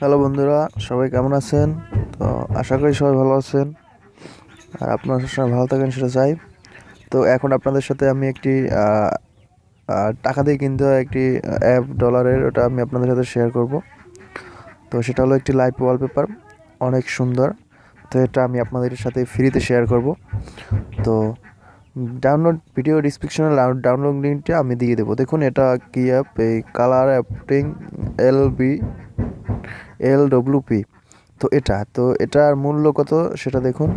Hello বন্ধুরা, সবাই কেমন আছেন? তো আশা করি সবাই ভালো আছেন। আর আপনারা সবসময় ভালো থাকেন, সেটা চাই। তো এখন আপনাদের সাথে আমি একটি টাকা দিয়ে কিনতে হয় একটি অ্যাপ ডলারের, ওটা আমি আপনাদের সাথে শেয়ার করব। তো সেটা হলো একটি লাইভ ওয়ালপেপার অনেক সুন্দর। তো এটা আমি আপনাদের সাথে ফ্রিতে শেয়ার করব। তো ডাউনলোড ভিডিও ডিসক্রিপশনে ডাউনলোড লিঙ্কটা আমি দিয়ে দেবো। দেখুন, এটা কি অ্যাপ এই colour অ্যাপটিং L B L W P তো এটা, তো এটার মূল্য কত সেটা দেখুন।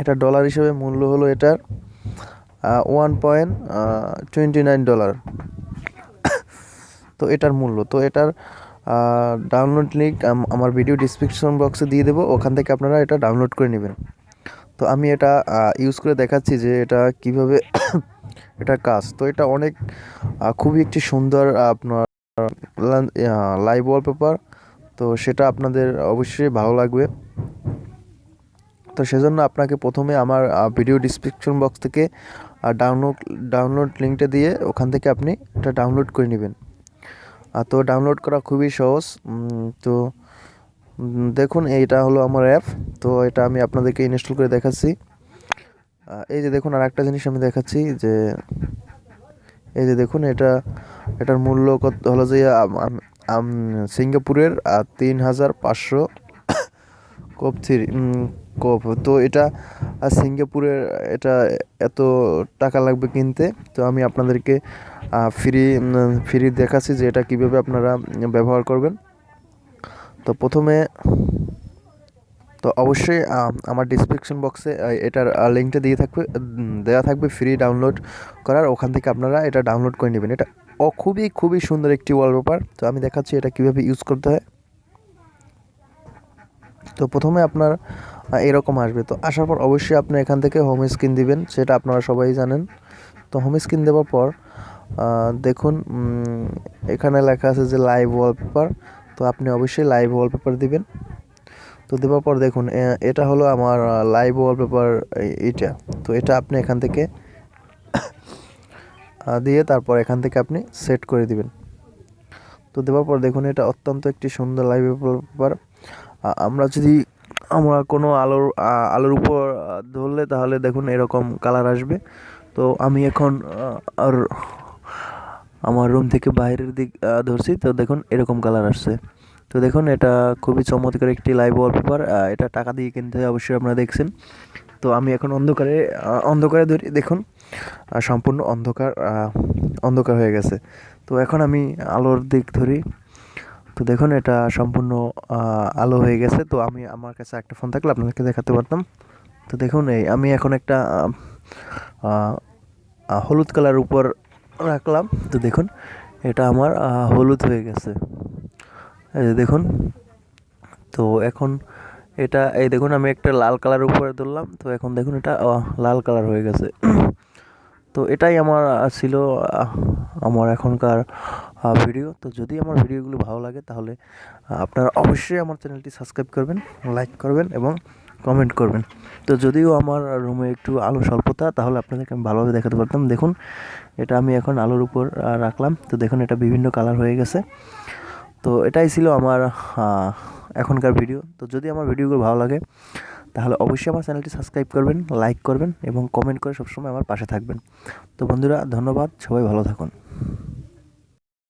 এটা ডলার হিসেবে মূল্য হলো এটার one point twenty nine dollar তো এটার মূল্য, তো এটার ডাউনলোড লিঙ্ক আমার ভিডিও ডিসক্রিপশন বক্সে দিয়ে দেবো, ওখান থেকে আপনারা এটা ডাউনলোড করে নেবেন। তো আমি এটা ইউজ করে দেখাচ্ছি যে এটা কীভাবে এটা কাজ। তো এটা অনেক খুবই একটি সুন্দর, আপনার লাইভ ওয়ালপেপার তো সেটা আপনাদের অবশ্যই ভালো লাগবে। তো সেজন্য আপনাকে প্রথমে আমার ভিডিও ডিসক্রিপশন বক্স থেকে ডাউনলোড ডাউনলোড লিঙ্কটা দিয়ে ওখান থেকে আপনি এটা ডাউনলোড করে নেবেন। তো ডাউনলোড করা খুবই সহজ। তো দেখুন, এইটা হলো আমার অ্যাপ তো এটা আমি আপনাদেরকে ইনস্টল করে দেখাচ্ছি। এই যে দেখুন আর একটা জিনিস আমি দেখাচ্ছি যে, এই যে দেখুন, এটা, এটার মূল্য কত, হলো যে সিঙ্গাপুরের তিন হাজার পাঁচশো কোপ থ্রি কোপ। তো এটা সিঙ্গাপুরের, এটা এত টাকা লাগবে কিনতে? তো আমি আপনাদেরকে ফ্রি ফ্রি দেখাচ্ছি যে এটা কীভাবে আপনারা ব্যবহার করবেন। তো প্রথমে, তো অবশ্যই আমার ডিসক্রিপশন বক্সে এটার লিঙ্কটা দিয়ে থাকবে দেওয়া থাকবে ফ্রি ডাউনলোড করার। ওখান থেকে আপনারা এটা ডাউনলোড করে নেবেন। এটা ও খুবই খুবই সুন্দর একটি ওয়ালপেপার তো আমি দেখাচ্ছি এটা কীভাবে ইউজ করতে হয়। তো প্রথমে আপনার এরকম আসবে। তো আসার পর অবশ্যই আপনি এখান থেকে হোম স্ক্রিন দিবেন, সেটা আপনারা সবাই জানেন। তো হোম স্ক্রিন দেওয়ার পর দেখুন এখানে লেখা আছে যে লাইভ ওয়ালপেপার তো আপনি অবশ্যই লাইভ ওয়ালপেপার দিবেন। তো দেওয়ার পর দেখুন এটা হলো আমার লাইভ ওয়ালপেপার এইটা তো এটা আপনি এখান থেকে দিয়ে তারপর এখান থেকে আপনি সেট করে দিবেন। তো দেওয়ার পর দেখুন, এটা অত্যন্ত একটি সুন্দর লাইভ ওয়ালপেপার আমরা যদি আমরা কোনো আলোর আলোর উপর ধরলে তাহলে দেখুন এরকম কালার আসবে। তো আমি এখন আর আমার রুম থেকে বাইরের দিক ধরছি, তো দেখুন এরকম কালার আসছে। তো দেখুন, এটা খুবই চমৎকার একটি লাইভ ওয়ালপেপার এটা টাকা দিয়ে কিনতে অবশ্যই আপনারা দেখছেন। তো আমি এখন অন্ধকারে অন্ধকারে ধরি, দেখুন সম্পূর্ণ অন্ধকার অন্ধকার হয়ে গেছে। তো এখন আমি আলোর দিক ধরি। তো দেখুন, এটা সম্পূর্ণ আলো হয়ে গেছে। তো আমি, আমার কাছে একটা ফোন থাকলে আপনাদেরকে দেখাতে পারতাম। তো দেখুন, এই, আমি এখন একটা হলুদ কালার উপর রাখলাম। তো দেখুন, এটা আমার হলুদ হয়ে গেছে। দেখুন, তো এখন এটা, এই দেখুন, আমি একটা লাল কালার উপরে ধরলাম তো এখন দেখুন, এটা লাল কালার হয়ে গেছে। তো এটাই আমার ছিল আমার এখনকার ভিডিও তো যদি আমার ভিডিওগুলো ভালো লাগে, তাহলে আপনারা অবশ্যই আমার চ্যানেলটি সাবস্ক্রাইব করবেন লাইক করবেন এবং কমেন্ট করবেন। তো যদিও আমার রুমে একটু আলো স্বল্পতা, তাহলে আপনাদেরকে আমি ভালোভাবে দেখাতে পারতাম। দেখুন, এটা আমি এখন আলোর উপর রাখলাম। তো দেখুন, এটা বিভিন্ন কালার হয়ে গেছে। তো এটাই ছিল আমার এখনকার ভিডিও তো যদি আমার ভিডিওগুলো ভালো লাগে, তাহলে অবশ্যই আমার চ্যানেলটি সাবস্ক্রাইব করবেন লাইক করবেন এবং কমেন্ট করে সবসময় আমার পাশে থাকবেন। তো বন্ধুরা, ধন্যবাদ, সবাই ভালো থাকুন।